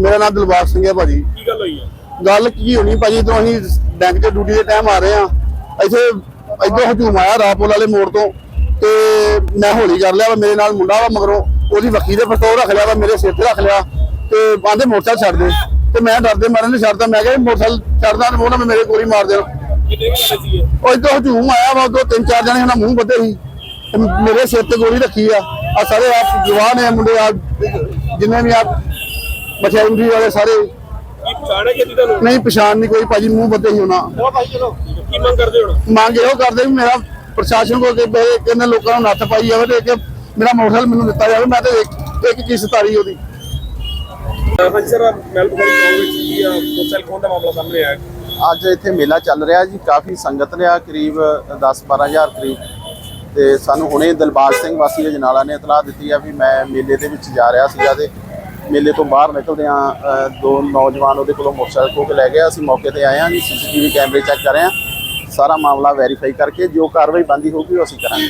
ਮੇਰਾ ਨਾਮ ਦਿਲਬਾਗ ਸਿੰਘ ਹੈ ਭਾਜੀ। ਕੀ ਗੱਲ ਹੋਈ ਹੈ ਗੱਲ ਕੀ ਹੋਣੀ ਭਾਜੀ ਜਦੋਂ ਅਸੀਂ ਬੈਂਕ 'ਚ ਡਿਊਟੀ ਦੇ ਟਾਈਮ ਆ ਰਹੇ ਆ ਇੱਥੇ ਇੱਧਰੋਂ ਹਜੂਮ ਆਇਆ ਰਾਪੋਲ ਵਾਲੇ ਮੋੜ ਤੋਂ ਤੇ ਮੈਂ ਹੌਲੀ ਕਰ ਲਿਆ ਮੇਰੇ ਨਾਲ ਮੁੰਡਾ ਵਾ ਮਗਰੋਂ ਉਹਦੀ ਵੱਖੀ ਦੇ ਪਿਸਤੌਲ ਰੱਖ ਲਿਆ ਵਾ ਮੇਰੇ ਸਿਰ ਤੇ ਰੱਖ ਲਿਆ ਤੇ ਆਂਦੇ ਮੋਟਰਸਾਈਕਲ ਛੱਡ ਦੇ। ਤੇ ਮੈਂ ਡਰਦੇ ਮਾਰੇ ਨੇ ਛੱਡਦਾ ਮੈਂ ਕਿਹਾ ਮੋਟਰਸਾਈਕਲ ਛੱਡਦਾ ਤੇ ਉਹਨਾਂ ਨੇ ਮੇਰੇ ਗੋਲੀ ਮਾਰ ਦੇਣਾ। ਉਹ ਇੱਧਰੋਂ ਹਜੂਮ ਆਇਆ ਵਾ ਉਦੋਂ ਤਿੰਨ ਚਾਰ ਜਣੇ ਉਹਨਾਂ ਮੂੰਹ ਬੱਧੇ ਸੀ। ਤੇ ਮੇਰੇ ਸਿਰ ਤੇ ਗੋਲੀ ਰੱਖੀ ਆ। ਆ ਸਾਰੇ ਆਪ ਜਵਾਨ ਹੈ ਮੁੰਡੇ ਆ ਜਿੰਨੇ ਵੀ ਆ ਮਠਿਆਈ ਵਾਲੇ ਸਾਰੇ। ਕੀ ਪਛਾਣ ਹੈ ਕਿਹਦੀ ਤੁਹਾਨੂੰ? ਨਹੀਂ ਪਛਾਣ ਨਹੀਂ ਕੋਈ ਭਾਜੀ ਮੂੰਹ ਬੱਦੇ ਹੀ ਹੋਣਾ। ਕੀ ਮੰਗ ਕਰਦੇ ਹੁਣ? ਮੰਗ ਇਹੋ ਕਰਦੇ ਵੀ ਮੇਰਾ ਪ੍ਰਸ਼ਾਸਨ ਕੋਲ ਕਿ ਕਿੰਨੇ ਲੋਕਾਂ ਨੂੰ ਨੱਥ ਪਾਈ ਜਾਵੇ ਤੇ ਕਿ ਮੇਰਾ ਮੋਟਰਸਾਈਕਲ ਮੈਨੂੰ ਦਿੱਤਾ ਜਾਵੇ ਮੈਂ ਤੇ ਇੱਕ ਇੱਕ ਕਿਸ ਤਾਰੀ ਉਹਦੀ। ਹਾਂਜੀ ਸਰ ਮੈਲਬੁਰੀ ਚੌਂਕ ਵਿੱਚ ਕੀ ਆ ਮੋਟਰਸਾਈਕਲ ਖੋਹਣ ਦਾ ਮਾਮਲਾ ਸਾਹਮਣੇ ਆਇਆ ਹੈ। ਅੱਜ ਇੱਥੇ ਮੇਲਾ ਚੱਲ ਰਿਹਾ ਜੀ ਕਾਫੀ ਸੰਗਤ ਰਿਹਾ ਕਰੀਬ 10-12000 ਕਰੀਬ। ਤੇ ਸਾਨੂੰ ਹੁਣੇ ਦਿਲਬਾਗ ਸਿੰਘ ਵਾਸੀ ਅਜਨਾਲਾ ਨੇ ਇਤਲਾਹ ਦਿੱਤੀ ਆ ਵੀ ਮੈਂ ਮੇਲੇ ਦੇ ਵਿੱਚ ਜਾ ਰਿਹਾ ਸੀਗਾ ਤੇ ਮੇਲੇ ਤੋਂ ਬਾਹਰ ਨਿਕਲਦੇ ਆ ਦੋ ਨੌਜਵਾਨ ਉਹਦੇ ਕੋਲੋਂ ਮੋਟਰਸਾਈਕਲ ਖੋਹ ਕੇ ਲੈ ਗਏ, ਅਸੀਂ ਮੌਕੇ ਤੇ ਆਏ ਆ ਜੀ, ਸੀਸੀਟੀਵੀ ਕੈਮਰੇ ਚੈੱਕ ਕਰ ਰਹੇ ਆ ਸਾਰਾ ਮਾਮਲਾ ਵੈਰੀਫਾਈ ਕਰਕੇ ਜੋ ਕਾਰਵਾਈ ਬੰਦੀ ਹੋਊਗੀ ਉਹ ਅਸੀਂ ਕਰਾਂਗੇ।